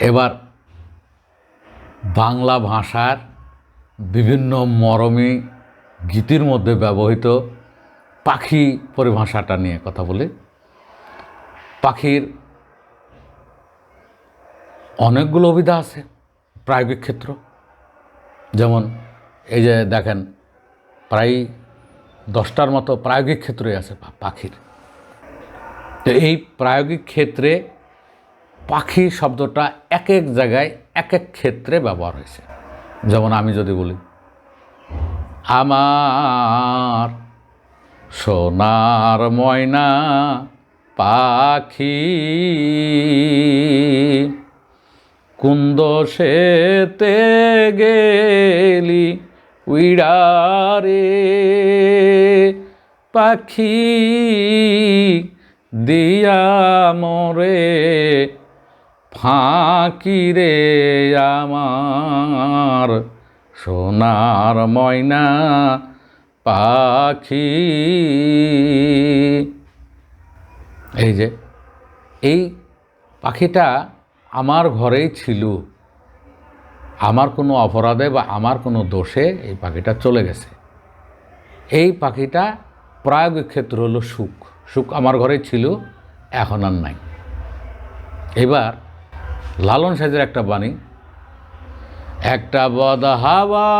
এবার বাংলা ভাষার বিভিন্ন মরমী গীতির মধ্যে ব্যবহৃত পাখি পরিভাষাটা নিয়ে কথা বলি। পাখির অনেকগুলো অভিধা আছে, প্রায়োগিক ক্ষেত্র। যেমন এই যে দেখেন, প্রায় দশটার মতো প্রায়োগিক ক্ষেত্রই আছে পাখির। তো এই প্রায়োগিক ক্ষেত্রে পাখি শব্দটা এক এক জায়গায় এক এক ক্ষেত্রে ব্যবহার হয়েছে। যেমন আমি যদি বলি, আমার সোনার ময়না পাখি, কুন্দ সেতে গেলি উইড়ারে পাখি দিয়া মরে ফাঁকি রে আমার সোনার ময়না পাখি। এই যে, এই পাখিটা আমার ঘরেই ছিল। আমার কোনো অপরাধে বা আমার কোনো দোষে এই পাখিটা চলে গেছে। এই পাখিটা প্রায়োগিক ক্ষেত্র হলো সুখ। সুখ আমার ঘরে ছিল, এখন আর নাই। এবার লালন সাহেজের একটা বাণী। একটা বদ হাওয়া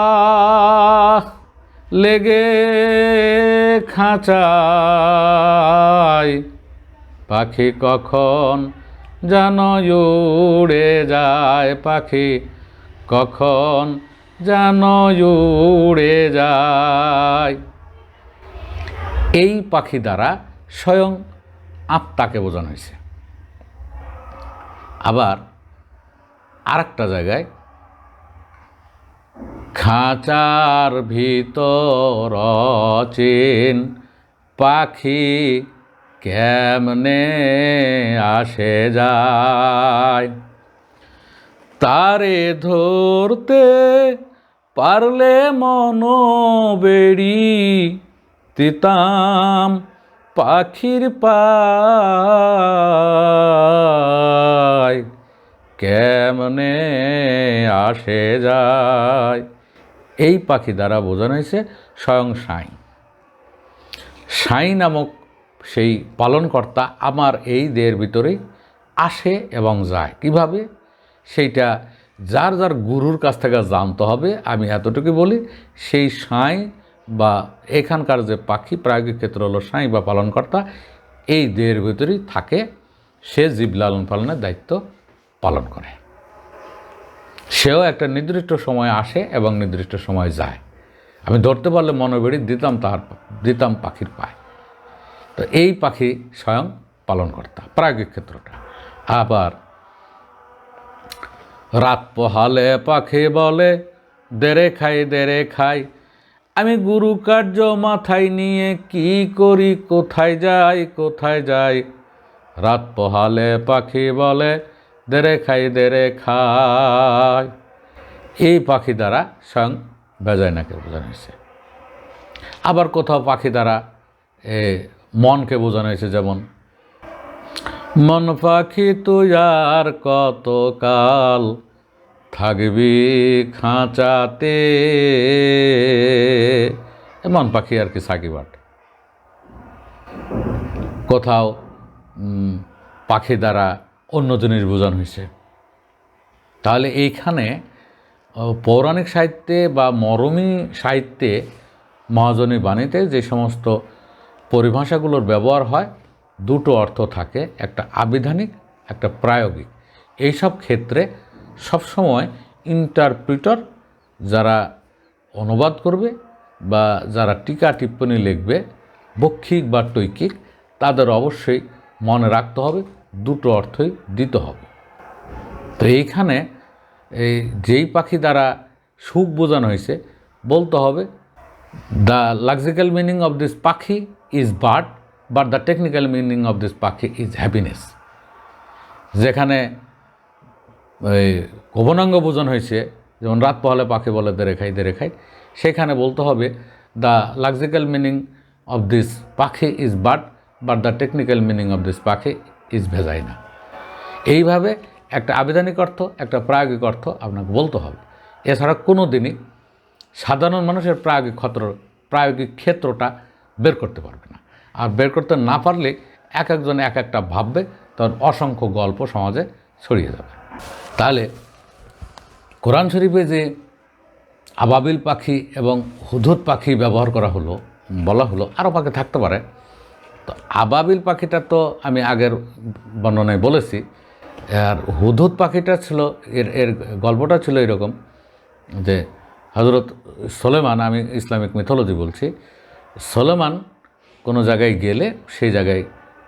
লেগে খাঁচায়, পাখি কখন যেন উড়ে যায়, পাখি কখন যেন উড়ে যায়। এই পাখি দ্বারা স্বয়ং আত্মাকে বোঝানো হয়েছে। আবার আরেকটা জায়গায়, খাঁচার ভিতর চেন পাখি কেমনে আসে যায়? তারে ধরতে পারলে মন বেড়ি তিতাম পাখির পায়। কেমনে আসে যায়? এই পাখি দ্বারা বোঝানো হয়েছে স্বয়ং সাই সাই নামক সেই পালনকর্তা আমার এই দেহের ভিতরেই আসে এবং যায়। কীভাবে? সেইটা যার যার গুরুর কাছ থেকে জানতে হবে, আমি এতটুকু বলি, সেই সাঁই বা এখানকার যে পাখি, প্রায়োগিক ক্ষেত্র হলো সাঁই বা পালনকর্তা, এই দেহের ভিতরেই থাকে। সে জীব লালন পালনের দায়িত্ব পালন করে। সেও একটা নির্দিষ্ট সময় আসে এবং নির্দিষ্ট সময় যায়। আমি ধরতে পারলে মনোবেড়ি দিতাম তার, দিতাম পাখির পায়। তো এই পাখি স্বয়ং পালনকর্তা প্রায়োগিক ক্ষেত্রটা। আবার রাত পোহালে পাখি বলে, দেরে খাই দেরে খাই। আমি গুরু কার্য মাথায় নিয়ে কি করি? কোথায় যাই কোথায় যাই? রাত পোহালে পাখি বলে দেরে খাই দেরে খাই। এই পাখি দ্বারা স্বয়ং বেজায়নাকে বোঝানো হয়েছে আবার কোথাও পাখি দ্বারা এ, মনকে বোঝানো হয়েছে যেমন মন পাখি তুই আর কতকাল থাকবি খাঁচাতে? মন পাখি আর কি সাকিবাট কোথাও পাখি দ্বারা অন্য জিনিস বোঝানো হয়েছে। তাহলে এইখানে পৌরাণিক সাহিত্যে বা মরমী সাহিত্যে মহাজনী বাণীতে যে সমস্ত পরিভাষাগুলোর ব্যবহার হয়, দুটো অর্থ থাকে, একটা আবিধানিক, একটা প্রায়োগিক। এইসব ক্ষেত্রে সবসময় ইন্টারপ্রিটর যারা অনুবাদ করবে বা যারা টিকা টিপ্পণী লিখবে বক্ষিক বা টৈকিক তাদের অবশ্যই মনে রাখতে হবে। দুটো অর্থই দিতে হবে। তো এইখানে এই যেই পাখি দ্বারা সুখ বোঝানো হয়েছে, বলতে হবে the lexical meaning of this pakhi is bird but the technical meaning of this pakhi is happiness যেখানে ওই কবনাঙ্গ বোঝানো হয়েছে, যেমন রাত পহলে পাখি বলে, দেরে খাই দেরে খাই। সেখানে বলতে হবে the lexical meaning of this pakhi is bird but the technical meaning of this pakhi is vagina এইভাবে একটা আবেদনিক অর্থ, একটা প্রায়োগিক অর্থ আপনাকে বলতে হবে। এছাড়া কোনো দিনই সাধারণ মানুষের প্রায়োগিক ক্ষেত্র, প্রায়োগিক ক্ষেত্রটা বের করতে পারবে না। আর বের করতে না পারলে এক একজন এক একটা ভাববে, তখন অসংখ্য গল্প সমাজে ছড়িয়ে যাবে। তাহলে কোরআন শরীফে যে আবাবিল পাখি এবং হুদুদ পাখি ব্যবহার করা হলো, বলা হলো, আরও পাখি থাকতে পারে। তো আবাবিল পাখিটা তো আমি আগের বর্ণনায় বলেছি, আর হুদুদ পাখিটা ছিল, এর এর গল্পটা ছিল এরকম যে হজরত সোলেমান, আমি ইসলামিক মিথোলজি বলছি, সোলেমান কোনো জায়গায় গেলে সেই জায়গায়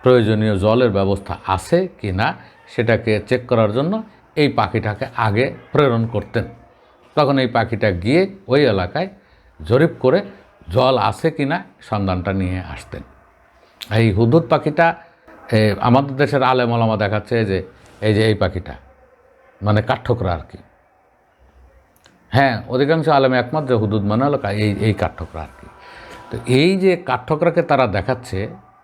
প্রয়োজনীয় জলের ব্যবস্থা আছে কি না সেটাকে চেক করার জন্য এই পাখিটাকে আগে প্রেরণ করতেন। তখন এই পাখিটা গিয়ে ওই এলাকায় জরিপ করে জল আছে কি না সন্ধানটা নিয়ে আসতেন। এই হুদুদ পাখিটা আমাদের দেশের আলেমলামা দেখাচ্ছে যে, এই যে এই পাখিটা মানে কাঠঠোকরা আর কি। হ্যাঁ অধিকাংশ আলেমে একমাত্র হুদুদ মানে হলো এই এই কাঠঠোকরা আর কি। তো এই যে কাঠঠোকরাকে তারা দেখাচ্ছে,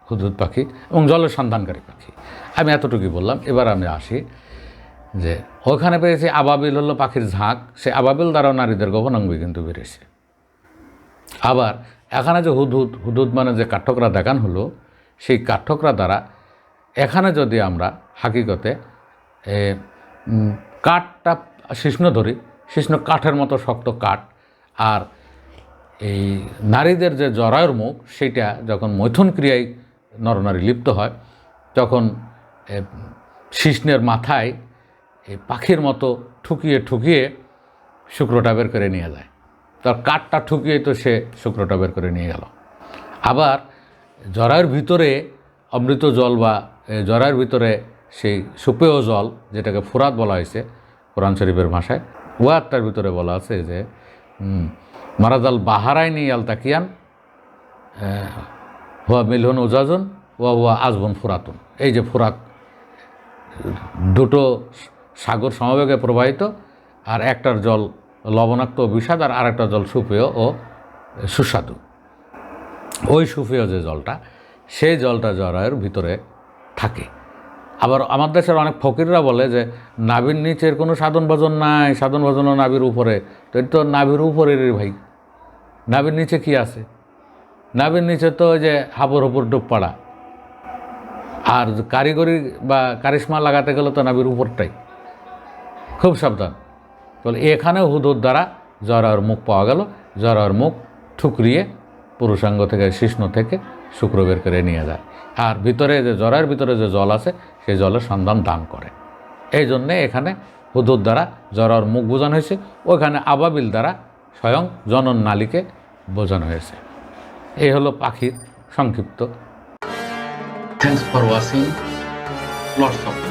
হুদুদ পাখি এবং জলের সন্ধানকারী পাখি, আমি এতটুকুই বললাম, এবার আমি আসি যে, ওখানে পেয়েছি আবাবিল হলো পাখির ঝাঁক, সে আবাবিল দ্বারাও নারীদের গহনাঙ্গি কিন্তু বেড়েছে। আবার, এখানে যে হুদহুদ হুদুদ মানে যে কাঠঠোকরা দেখান হলো সেই কাঠঠোকরা দ্বারা এখানে যদি আমরা হাকিকতে এ, কাঠটা শিষ্ণ ধরি শিষ্ণ কাঠের মতো শক্ত কাঠ আর এই নারীদের যে জরায়ুর মুখ সেটা যখন মৈথুন ক্রিয়ায় নরনারী লিপ্ত হয় তখন শিষ্ণের মাথায় এই পাখির মতো ঠুকিয়ে ঠুকিয়ে শুক্রটা বের করে নিয়ে যায়। তার কাঠটা ঠুকিয়ে তো সে শুক্রটা বের করে নিয়ে গেল। আবার জরায়ুর ভিতরে অমৃত জল বা এ, জরায়ুর ভিতরে সেই সুপেয় জল যেটাকে ফুরাত বলা হয়েছে কোরআন শরীফের ভাষায় ওয়ারটার ভিতরে বলা আছে যে মারাজাল বাহারাইনি আল তাকিয়ান হুয়া মিলহন উজাজন ওয়া হুয়া আজবন ফুরাতুন। এই যে ফুরাত দুটো সাগর সমবেগে প্রবাহিত আর একটার জল লবণাক্ত বিষাদ আর আরেকটা জল সুপেয় ও সুস্বাদু। ওই সুপেয় যে জলটা, সেই জলটা জরায়ের ভিতরে থাকে। আবার আমার দেশের অনেক ফকিররা বলে যে, নাভির নিচের কোনো সাধন ভজন নাই, সাধন ভজনও নাভির উপরে। তো এটা তো নাভির উপরের ভাই। নাভির নিচে কি আছে? নাভির নিচে তো ওই যে হাবর উপর ডুব পাড়া আর কারিগরি বা কারিশমা লাগাতে গেলে তো নাবির উপরটাই। খুব সাবধান। তাহলে এখানেও হুদুর দ্বারা জরার মুখ পাওয়া গেল। জরার মুখ ঠুকরিয়ে পুরুষাঙ্গ থেকে শিষ্ণ থেকে শুক্র বের করে নিয়ে যায়। আর ভিতরে যে জরার ভিতরে যে জল আছে, সেই জলের সন্ধান দান করে। এই জন্যে এখানে হুদুর দ্বারা জরার মুখ বোঝানো হয়েছে। ওইখানে আবাবিল দ্বারা স্বয়ং জনন নালীকে বোঝানো হয়েছে। এই হলো পাখির সংক্ষিপ্ত। For watching. Lots of love.